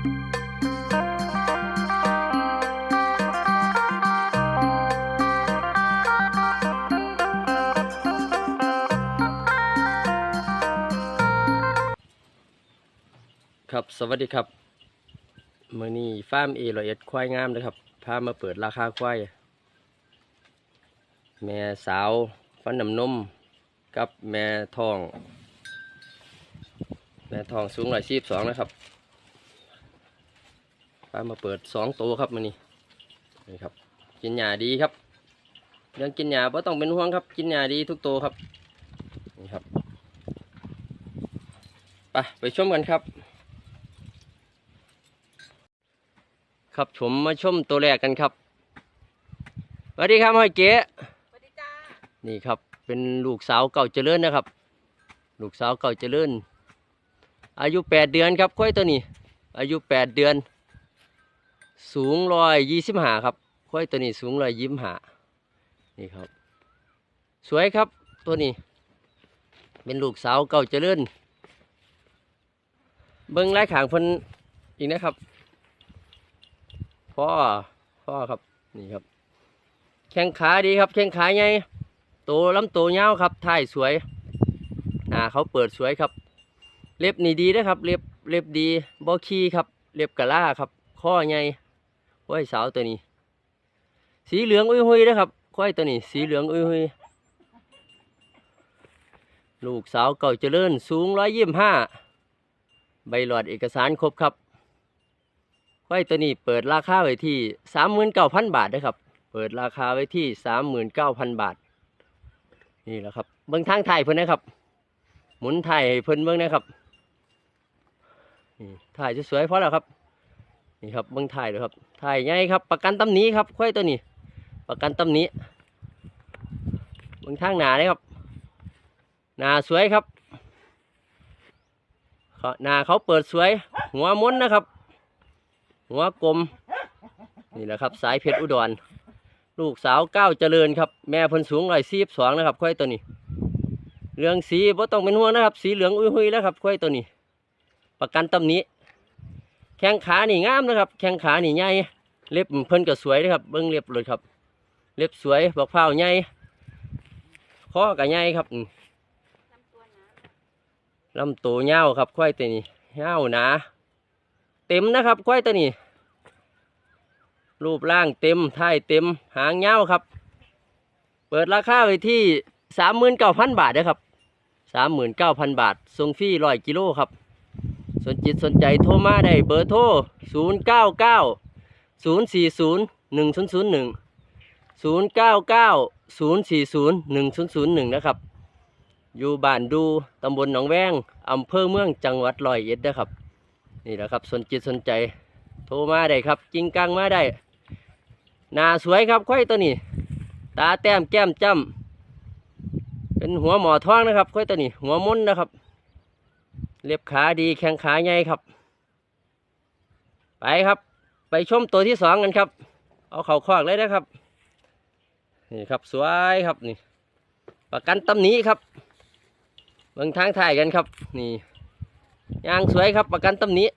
ครับสวัสดีครับมื่อนี้ฟาร์มเอรอยเอ็ดควายงามนะครับพามาเปิดราคาควายแม่สาวฟันน้ำนมกับแม่ทอง แม่ทองสูงร้อยสิบสองนะครับ พามาเปิดสองตัวครับมื่อนี้นี่ครับ กินหญ้าดีครับเรื่องกินหญ้าไ่ต้องเป็นห่วงครับ กินหญ้าดีทุกตัวครับนี่ครับไปไปชมกันครับ ครับผมมาชมตัวแรกกันครับสวัสดีครับห้อยเก๋สวัสดีจ้านี่ครับ เป็นลูกสาวเก่าเจริญนะครับ ลูกสาวเก่าเจริญอายุแปดเดือนครับค่อยตัวนี้ อายุแปดเดือน สูงร้อยยี่สิบหาครับค่อยตัวนี้สูงร้อยยี่สิบห้านี่ครับ สวยครับตัวนี้ เป็นลูกสาวเก่าเจริญเบิ้งไล่ขางเพิ่นอีกนะครับพ่อพ่อครับนี่ครับ แข้งขาดีครับ แข้งขาใหญ่โตลำโตยาวครับท่ายสวยหน้าเขาเปิดสวยครับ เล็บนี่ดีนะครับ เล็บเล็บดีบอคีครับ เล็บกะล่าครับ ข้อใหญ่ ควายสาวตัวนี้ สีเหลืองอุ้ยหุยนะครับควายตัวนี้ สีเหลืองอุ้ยหุยลูกสาวเก่าเจริญสูงร้อยยี่สิบห้าใบหลอดเอกสารครบครับควายตัวนี้เปิดราคาไว้ที่สามหมื่นเก้าพันบาทนะครับ เปิดราคาไว้ที่สามหมื่นเก้าพันบาท นี่แหละครับ เบื้องทางไทยเพิ่นนะครับ หมุนไทยเพิ่นเบื้องนะครับนี่ถ่ายสวยๆเพราะแล้วครับ นี่ครับเบื้องถ่ายเลยครับถ่ายง่ายครับ ประกันตำหนี้ครับควายตัวนี้ ประกันตำหนี้เบื้องทางหนาเลยครับ หนาสวยครับหนาเขาเปิดสวย หัวม้วนนะครับ หัวกลมนี่แหละครับสายเพชรอุดร ลูกสาวเก้าวเจริญครับ แม่พิ่นสูงร้อยสี่สองนะครับควายตัวนี้เรืองสีบ่ต้องเป็นห่วงนะครับ สีเหลืองอุ้ยหุยแล้วครับควายตัวนี้ ประกันตำหนี้ แข้งขานี่งามนะครับ แข้งขานี่ใหญ่เล็บเพิ่นก็สวยนะครับ เบิ้งเล็บเลยครับ เล็บสวยบอกเผาใหญ่คอก็ใหญ่ครับลำตัวหนาลำตัวเงาวครับควายตัวนี้เงาวหนาเต็มนะครับควายตัวนี้ รูปร่างเต็มท้ายเต็มหางเงาวครับ เปิดราคาไว้ที่สามหมื่นเก้าพันบาทนะครับสามหมื่นเก้าพันบาทส่งฟรีร้อยกิโลครับ สนจิตสนใจโทรมาได้เบอร์โทรศูนย์เก้าเก้าศูนย์สี่ศูนะครับ อยู่บ้านดูตำบลหนองแวงอำเภอเมืองจังหวัดร้อยเอ็ดนะครับ นี่แหละครับสนจิตสนใจ โทรมาได้ครับจริงกังมาได้หน้าสวยครับควายตัวนี้ ตาแต้มแก้มจ้ำเป็นหัวหมอท้องนะครับควายตัวนี้ หัวมุนนะครับ เล็บขาดีแข้งขาใหญ่ครับ ไปครับ ไปชมตัวที่สองกันครับ เอาเข่าคอกเลยนะครับ นี่ครับสวยครับนี่ ประกันตำหนี้ครับเบิ่งทางถ่ายกันครับ นี่ยางสวยครับ ประกันตำหนี้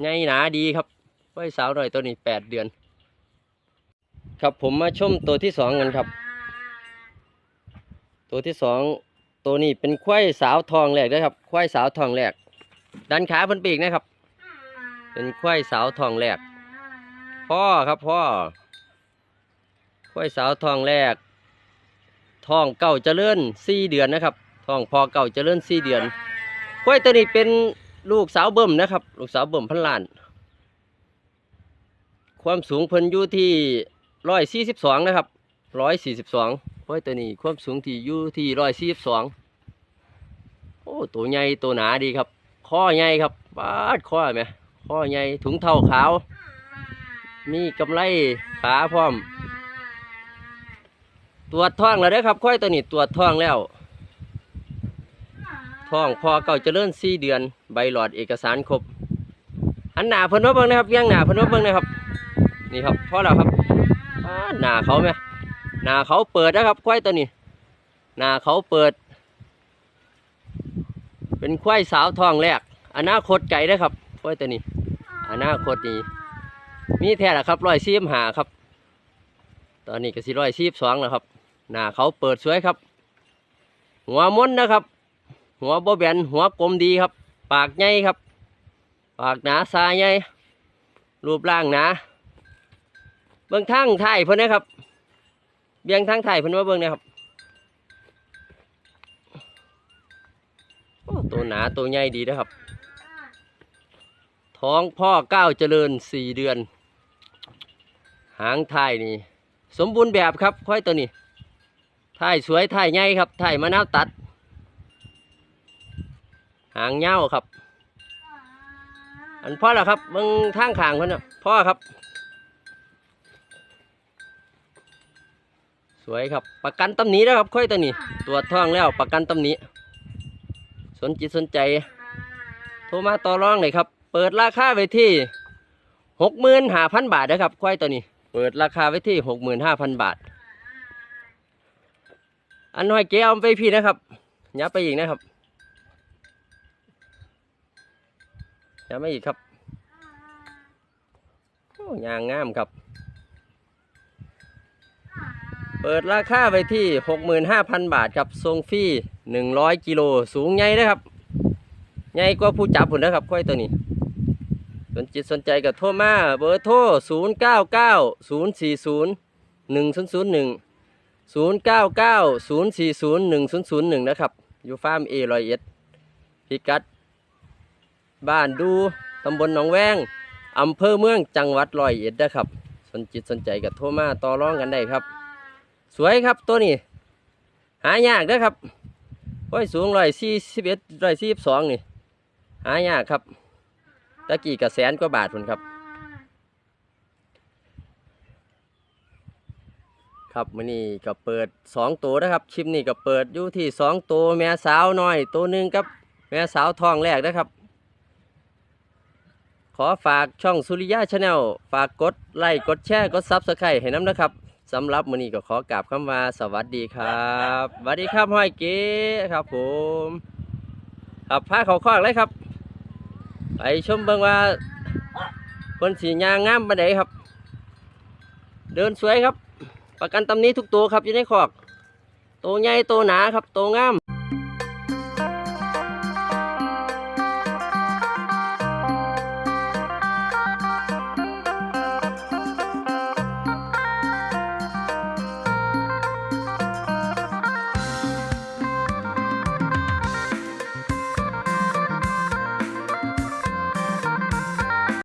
ใหญ่หนาดีครับไว้สาวหน่อยตัวนี้แปดเดือน ครับผมมาชมตัวที่สองกันครับ ตัวที่สองตัวนี้เป็นควายสาวทองแรกนะครับควายสาวทองแรกดันขาเพิ่นปีกนะครับ เป็นควายสาวทองแรกพ่อครับพ่อควายสาวทองแรกทองเก่าเจริญสี่เดือนนะครับทองพอเก่าเจริญสี่เดือนควายตัวนี้เป็นลูกสาวเบิ่มนะครับ ลูกสาวเบิ่มพันล้าน ความสูงเพิ่นอยู่ที่ร้อยสี่สิบสองนะครับร้อยสี่สิบสอง ควายตัวนี้ความสูงที่อยู่ที่ร้อยสี่สิบสองโอ้ตัวใหญ่ตัวหนาดีครับข้อใหญ่ครับปาดข้อไหมข้อใหญ่ถุงเท้าขาว มีกำไรขาพร้อมตรวจท้องแล้วเด้ครับค่อยตัวนี้ตรวจท้องแล้วท้องพอเก่าเจริญสี่เดือนใบหลอดเอกสารครบอันหนาเพิ่นว่าเบิ่งนะครับเพียังหนาเพิ่นว่าเบิ่งนะครับ นี่ครับพอแล้วครับหนาเขาไหม หนาเขาเปิดนะครับค่อยตัวนี้หนาเขาเปิด เป็นควายสาวทองแรก อนาคตไก่เด้อครับควายตัวนี้ อนาคตนี้มีแท้ละครับร้อยซีมหาครับ ตอนนี้ก็สิร้อยซีบสองแล้วครับหน้าเขาเปิดสวยครับ หัวม้วนนะครับ หัวโบแบนหัวกลมดีครับ ปากใหญ่ครับ ปากหนาซาใหญ่รูปร่างหนาเบื้องทั้งไทยเพิ่อนนะครับ เบียงทั้งไทายเพิ่นว่าเบื้องนะครับตัวหนาตัวใหญ่ดีนะครับ ท้องพ่อเก้าเจริญสี่เดือน หางไทายนี่ สมบูรณ์แบบครับค่อยตัวนี้ไทายสวยไทายใหญ่ครับไทายมะนาวตัด หางเงาครับ อันพ่อแล้วครับเบิ่งทางขางเพิ่นน่ะพ่อครับ วยครับ ประกันตำหนินะครับค่อยตัวนี้ตรวจท้องแล้วประกันตำหนิสนจิตสนใจ โทรมาต่อรองเลยครับ เปิดราคาไว้ที่หกหมื่นห้าพันบาทนะครับควายตัวนี้ เปิดราคาไว้ที่หกหมื่นห้าพันบาท อันน้อยเก๋เอาไปพี่นะครับยับไปอีกนะครับยับไปอีกครับโอ้ยางงามครับ เปิดราคาไปที่หกหมื่นห้าพันบาทครับทรงฟรีหนึ่งร้อยกิโลสูงใหญ่นะครับใหญ่กว่าผู้จับผุนนะครับค่อยตัวนี้ สนจิตสนใจกับโทรมาเบอร์โทร 0 9 9 0 4 0 1 0 0 1 0 9 9 0 4 0 1 0 0 1 นะครับ อยู่ฟาร์มเอรอยเอ็ดพิกัด บ้านดูตำบลหนองแวงอำเภอเมืองจังหวัดรอยเอ็ดนะครับ สนจิตสนใจกับโทรมาต่อรองกันได้ครับ สวยครับตัวนี้ หายากนะครับโอ้ยสูงร้อยสี่สิบเอ็ดร้อยสี่สิบสองนี่ หายากครับตะกี้กระแสนกว่าบาทพุ่นครับครับมื้อนี้ก็เปิดสองตัวนะครับคลิปนี้ก็เปิดอยู่ที่สองตัวแม่สาวน้อย ตัวหนึ่งกับแม่สาวทองแรกนะครับ ขอฝากช่องสุริยาชาแนลฝากกดไลค์กดแชร์กดซับสไครต์ให้น้ำนะครับ สำหรับมื้อนี้ก็ขอกราบคำว่าสวัสดีครับสวัสดีครับห้อยเก๋ครับผมครับพาเขาคอกเลยครับ ไปชมเบิ่งว่าคนสียางงามปานใดครับ เดินสวยครับ ประกันตำนี้ทุกตัวครับอยู่ในคอก ตัวใหญ่ตัวหนาครับตัวงาม